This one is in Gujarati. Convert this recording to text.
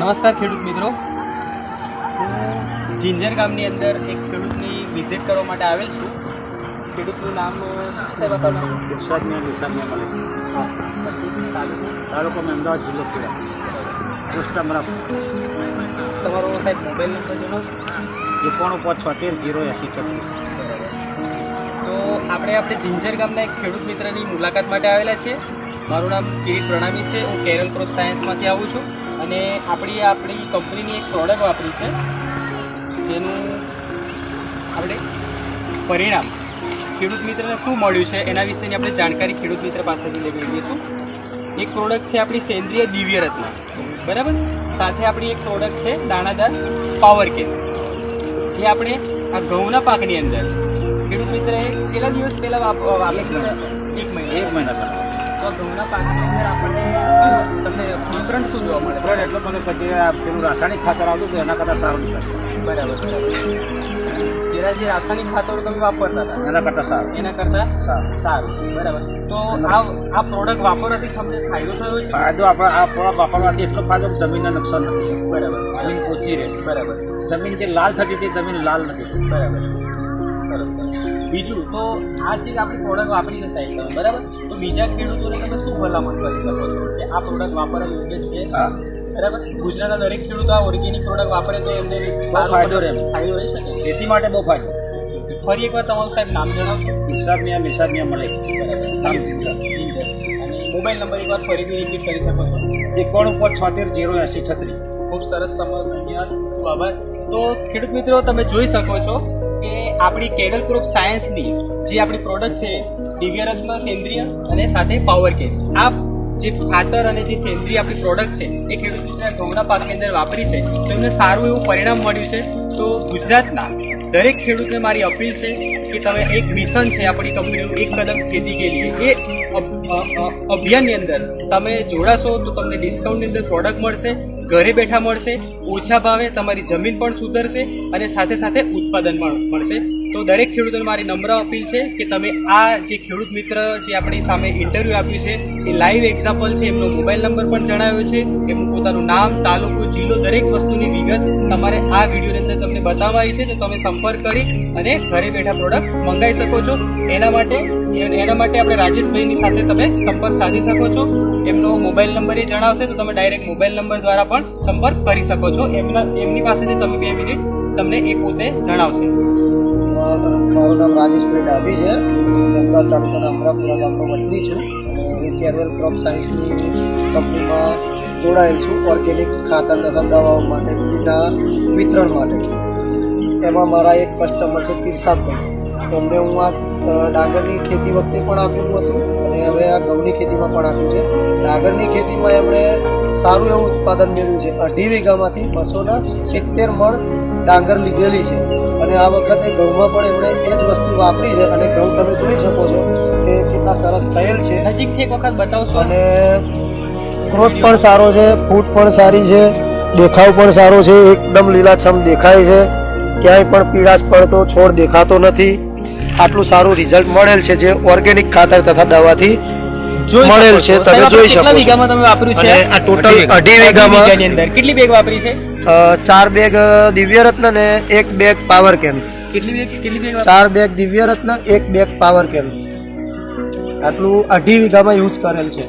નમસ્કાર ખેડૂત મિત્રો. હું જિંજર ગામની અંદર એક ખેડૂતની વિઝિટ કરવા માટે આવેલ છું. ખેડૂતનું નામ ગુજરાતની નિશાનીયા મળે. તાલુકો અમદાવાદ જિલ્લો ખેડા. પોસ્ટ તમારો સાહેબ મોબાઈલ નંબર જણાવશો એકોણું પાંચ છોતેર જીરો એંસી છત્રીસ. તો આપણે આપણે જિંજર ગામના એક ખેડૂત મિત્રની મુલાકાત માટે આવેલા છે મારું નામ કિરીટ પ્રણામી છે. હું કેરલ ક્રોપ સાયન્સમાંથી આવું છું અને આપણી આપણી કંપનીની એક પ્રોડક્ટ વાપરી છે, જેનું આપણે પરિણામ ખેડૂત મિત્રને શું મળ્યું છે એના વિશેની આપણે જાણકારી ખેડૂત મિત્ર પાસેથી લઈ લઈશું એક પ્રોડક્ટ છે આપણી સેન્દ્રિય દિવ્ય રત્ન. બરાબર? સાથે આપણી એક પ્રોડક્ટ છે દાણાદાર પાવર કેન. જે આપણે આ ઘઉંના પાકની અંદર ખેડૂત મિત્રએ કેટલા દિવસ પહેલાં એક મહિના. એક મહિના તો ઘઉંના પાકની અંદર આપણને તમને ડિફરન્ટ શું જોવા મળે. બ્લડ એટલો મને પછી પેલું રાસાયણિક ખાતર આવતું હતું એના કરતાં સારું નીકળે બરાબર પેલા જે રાસાયણિક ખાતરો તમે વાપરતા હતા એના કરતાં સારું. એના કરતાં સારું. બરાબર. તો આ આ પ્રોડક્ટ વાપરવાથી તમને ફાયદો થયો છે? ફાયદો આપણે આ પ્રોડક્ટ વાપરવાથી એટલો ફાયદો જમીનને નુકસાન નથી. બરાબર. જમીન ઓછી રહેશે બરાબર. જમીન જે લાલ થતી હતી જમીન લાલ નથી. બરાબર. સરસ સરસ બીજું તો આ જે આપણી પ્રોડક્ટ વાપરી છે સાહેબ તમે બરાબર? તો બીજા ખેડૂતોને તમે શું ભલામણ કરી શકો છો? કે આ પ્રોડક્ટ વાપરવા યોગ્ય છે? બરાબર? ગુજરાતના દરેક ખેડૂતો આ ઓર્ગેનિક પ્રોડક્ટ વાપરે તો એમને ફાયદો રહે. ફાયદો રહી શકે. ખેતી માટે બહુ ફાયદો. ફરી એકવાર તમારું સાહેબ નામ જણાવશો? નિશાબિયા મિયા મળે. નામ જિંજર. જિંજર. અને મોબાઈલ નંબર એકવાર ફરીથી રિપીટ કરી શકો છો? એકોણું ઉપર છોતેર જીરો એસી છત્રીસ. ખૂબ સરસ તમારો ધન્યવાદ. બાબત તો ખેડૂત મિત્રો તમે જોઈ શકો છો આપણી કેરલ ગ્રુપ સાયન્સની જે આપણી પ્રોડક્ટ છે દિવ્યરત્ન સેન્દ્રિય અને સાથે પાવર કે આ જે ખાતર અને જે સેન્દ્રિય આપણી પ્રોડક્ટ છે, એ ખેડૂત મિત્રોએ ઘઉંના પાકની અંદર વાપરી છે, તો એમને સારું એવું પરિણામ મળ્યું છે. તો ગુજરાતના દરેક ખેડૂતને મારી અપીલ છે કે તમે એક મિશન છે આપણી કંપનીનું, એક કદમ ખેતી કે લીએ એ અભિયાનની અંદર તમે જોડાશો તો તમને ડિસ્કાઉન્ટની અંદર પ્રોડક્ટ મળશે. ઘરે બેઠા મળશે, ઓછા ભાવે તમારી જમીન પણ સુધરશે અને સાથે સાથે ઉત્પાદન પણ મળશે. તો દરેક ખેડૂતોને મારી નમ્ર અપીલ છે કે તમે આ જે ખેડૂત મિત્ર જે આપણી સામે ઇન્ટરવ્યૂ આપ્યું છે, એ લાઈવ એક્ઝામ્પલ છે, એમનો મોબાઈલ નંબર પણ જણાવ્યો છે, એમનું પોતાનું નામ, તાલુકો, જિલ્લો, દરેક વસ્તુની વિગત તમારે આ વિડીયોની અંદર તમને બતાવાય છે, તો તમે સંપર્ક કરી અને ઘરે બેઠા પ્રોડક્ટ મંગાવી શકો છો. એના માટે એના માટે આપણે રાજેશભાઈની સાથે તમે સંપર્ક સાધી શકો છો. એમનો મોબાઈલ નંબર એ જણાવશે, તો તમે ડાયરેક્ટ મોબાઈલ નંબર દ્વારા પણ સંપર્ક કરી શકો છો. એમના, એમની પાસેથી તમે બે મિનિટ તમને એ પોતે જણાવશે. મારું નામ રાજેશભાઈ ડાભી છે. ગંગા તાલુકાના અમરાપુરા ગામનો વતની છું હું કેરવેલ ક્રોપ સાયન્સની કંપનીમાં જોડાયેલ છું ઓર્ગેનિક ખાતર તથા દવાઓ માટે વિતરણ માટે. એમાં મારા એક કસ્ટમર છે પીરસાબભાઈ. એમને હું આ ડાંગરની ખેતી વખતે પણ આપેલું હતું અને હવે આ ઘઉંની ખેતીમાં પણ આપ્યું છે. ડાંગરની ખેતીમાં એમણે સારું એવું ઉત્પાદન મેળવ્યું છે. અઢી વીઘામાંથી બસોના સિત્તેર મણ ડાંગર લીધેલી છે. અને આ વખતે ઘઉંમાં પણ એમણે એ જ વસ્તુ વાપરી છે. અને ઘઉં તમે જોઈ શકો છો કે કેટલા સરસ થયેલ છે. નજીકથી એક વખત બતાવશો? અને ગ્રોથ પણ સારો છે ફૂટ પણ સારી છે દેખાવ પણ સારો છે. એકદમ લીલાછમ દેખાય છે. ક્યાંય પણ પીળાશ પડતો છોડ દેખાતો નથી. આટલું સારું રિઝલ્ટ મળેલ છે જે ઓર્ગેનિક ખાતર તથા દવાથી મળેલ છે. તમે જોઈ શકો કેટલા વીઘામાં તમે વાપર્યું છે? આ ટોટલ અઢી વીઘામાં અંદર. કેટલી બેગ વાપરી છે? ચાર બેગ દિવ્ય રત્ન ને એક બેગ પાવર કેમ્પ કેટલી બેગ કેટલી બેગ ચાર બેગ દિવ્ય રત્ન એક બેગ પાવર કેમ્પ આટલું અઢી વીઘામાં યુઝ કરેલ છે.